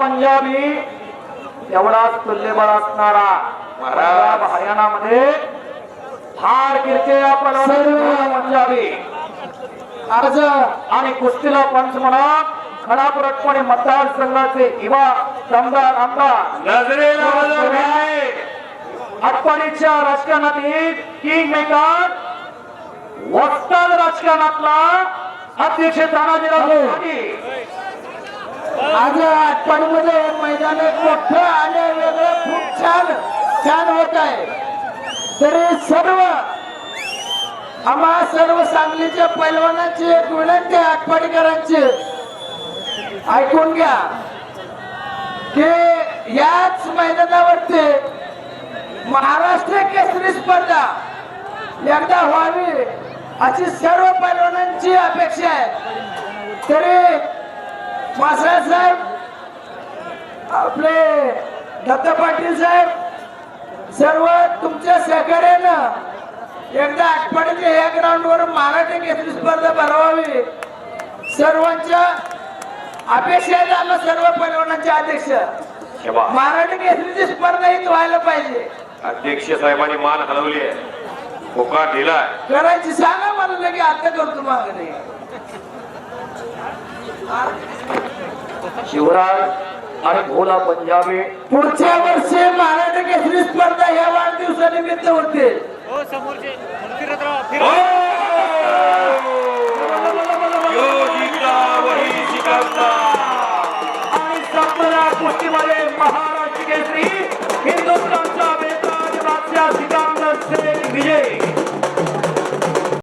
पंजाबी एवढाच तुल्यबळ असणारा महाराज. हरियाणामध्ये फार किरचे आपण पंजाबी. अर्ज आणि कुस्तीला पंच म्हणून खडापुरटपणे मतदारसंघाचे युवा दमदार आमदार. भिडली. आटपाडीच्या राजकारणातील किंग मेकर. वस्ताद राजकारणातला अध्यक्ष तानाजीराव आज आटपाडीमध्ये मैदान एक मोठं आणि वेगळं खूप छान छान होत आहे. तरी सर्व आम्हा सर्व सांगलीच्या पैलवानांची एक विनंती आहे ऐकून घ्या की याच मैदानावरती महाराष्ट्र केसरी स्पर्धा एकदा व्हावी अशी सर्व पैलवानांची अपेक्षा आहे. तरी मासरा साहेब आपले दत्ता पाटील साहेब सर्व तुमच्या सहकार्यानं एकदा आठवड्याच्या या ग्राउंडवर मराठी केसरी स्पर्धा भरवावी सर्वांच्या अपेक्षा आम्हा सर्व पैलवानांचे अध्यक्ष. हे मराठी केसरीची स्पर्धा इथं व्हायला पाहिजे. अध्यक्ष साहेबांनी मान हलवली आहे. दिलाय. करायची सांगा मला लगे आता करतो मागणी शिवराज आणि भोला पंजाबी. पुढच्या वर्षी महाराष्ट्र केसरी स्पर्धा या वाढदिवसानिमित्त होते. हो! कुस्तीमध्ये महाराष्ट्र केसरी